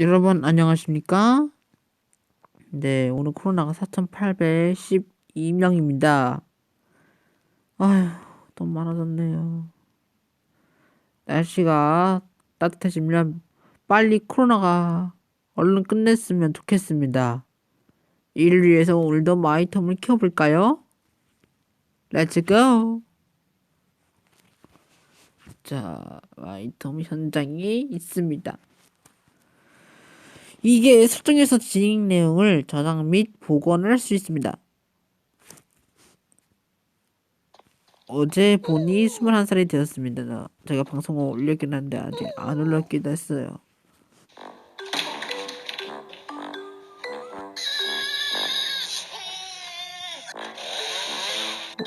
여러분 안녕하십니까? 네, 오늘 코로나가 4,812명입니다. 아휴, 너무 많아졌네요. 날씨가 따뜻해지면 빨리 코로나가 얼른 끝냈으면 좋겠습니다. 이를 위해서 오늘도 마이텀을 키워볼까요? 고! 자, 마이텀 현장에 있습니다. 이게 설정에서 진행 내용을 저장 및 복원을 할 수 있습니다. 어제 보니 21살이 되었습니다. 제가 방송을 올렸긴 한데 아직 안 올렸기도 했어요.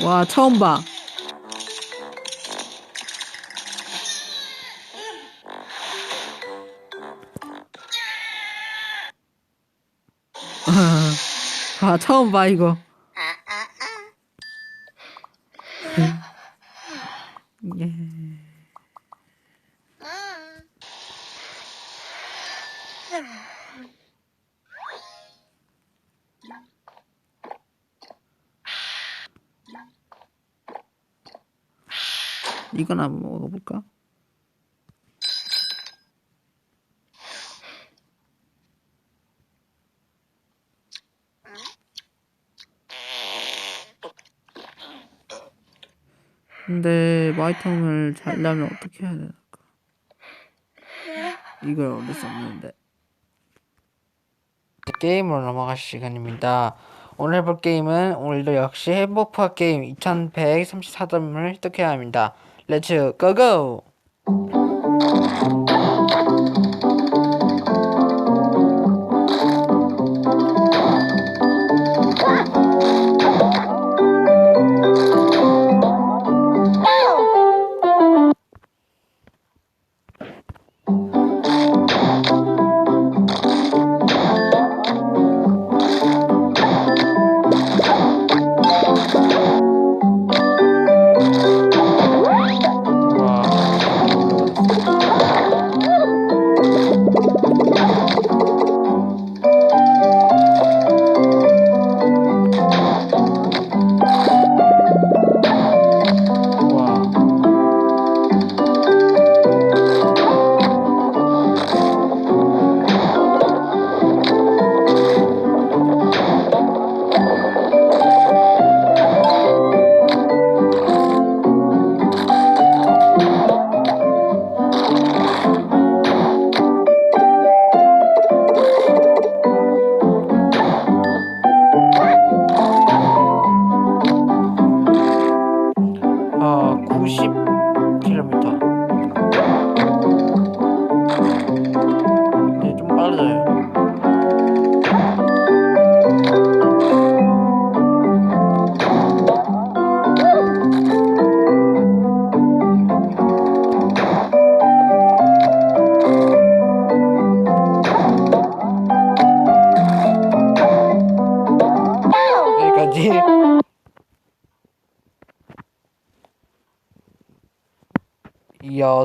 와, 처음 봐. 아, 처음 봐, 이거. 예. 한번 먹어볼까? 근데 마이텀을 잘려면 어떻게 해야 될까? 이걸 얻을 수 없는데. 게임으로 넘어갈 시간입니다. 오늘 해볼 게임은 오늘도 역시 행복파 게임 2134점을 획득해야 합니다. 렛츠 고고!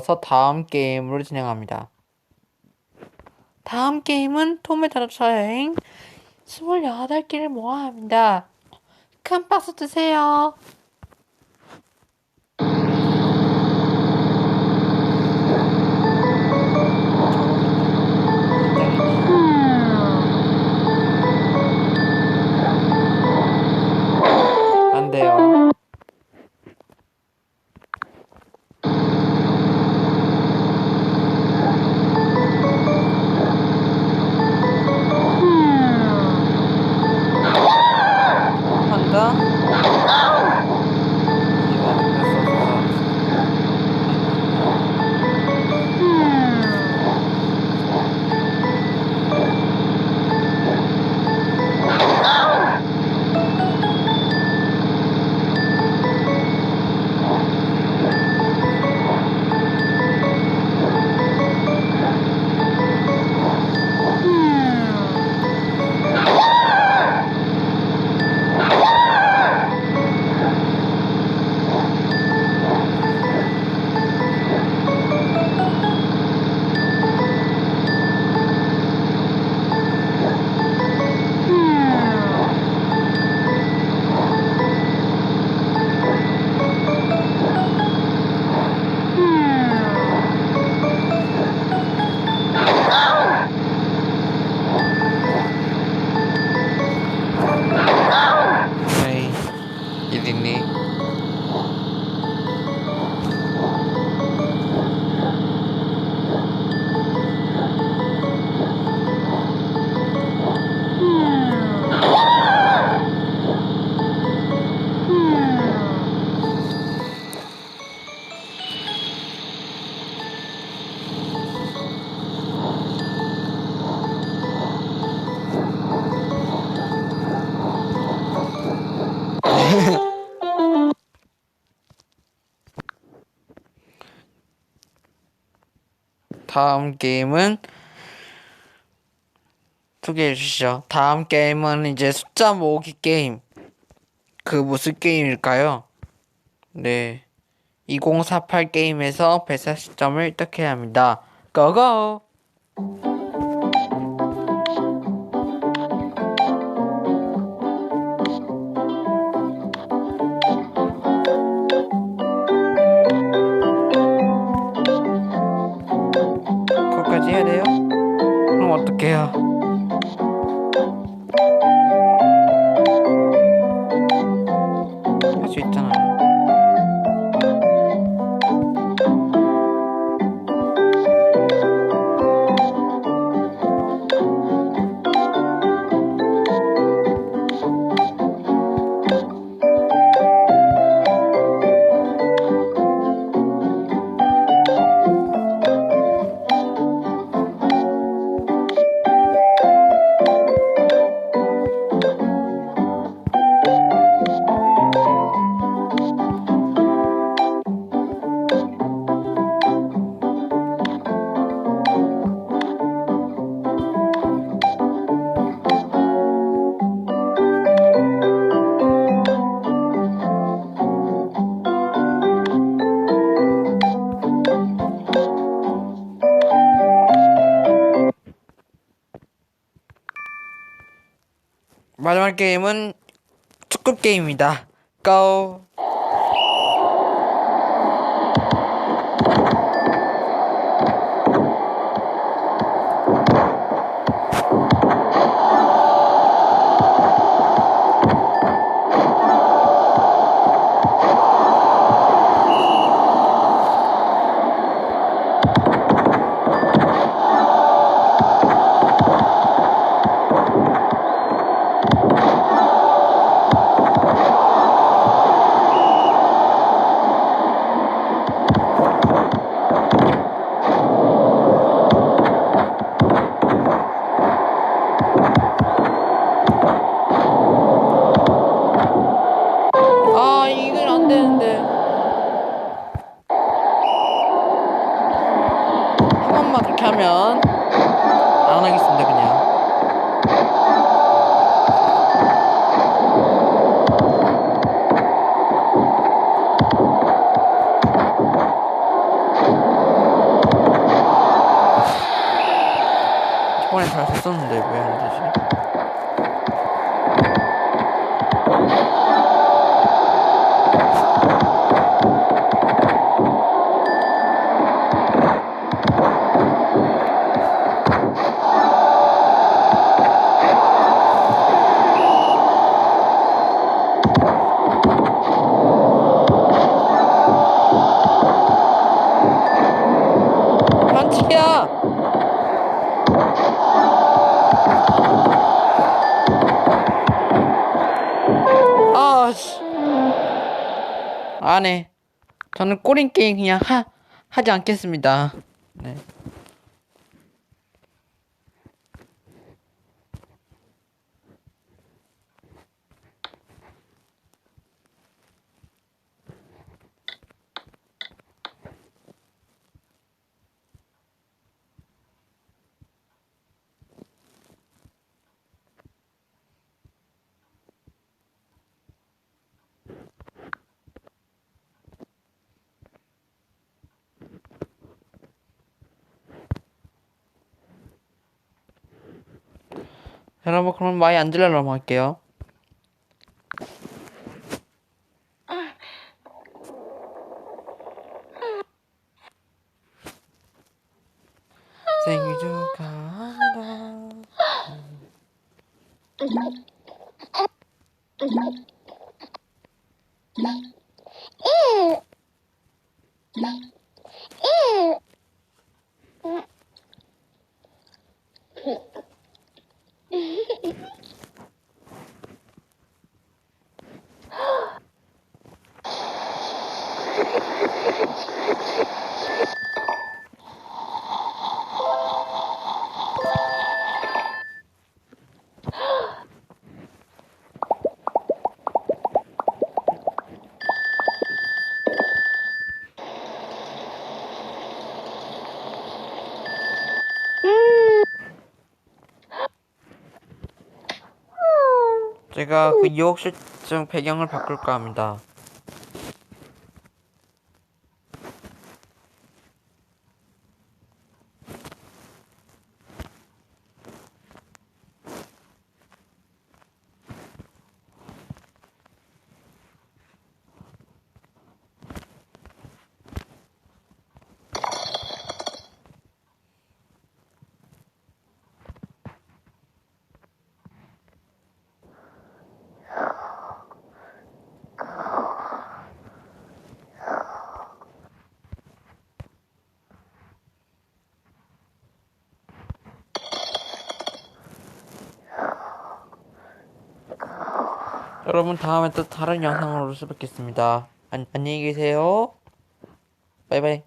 이어서 다음 게임으로 진행합니다. 다음 게임은 톰의 자동차 여행 28개를 모아야 합니다. 큰 박스 드세요. 다음 게임은 소개해 주시죠. 다음 게임은 이제 숫자 모으기 게임. 그 무슨 게임일까요? 네. 2048 게임에서 140점을 획득해야 합니다. 고고! 마지막 게임은 축구 게임입니다. 고! 아, 저번에 아, 씨. 안 해. 저는 꼬린 게임 그냥 하, 하지 않겠습니다. 네. 여러분, 그럼 많이 안 들려면 할게요. 생일 축하한다. 제가 그 유혹실증 배경을 바꿀까 합니다. 여러분 다음에 또 다른 영상으로 뵙겠습니다. 안, 안녕히 계세요. 바이바이.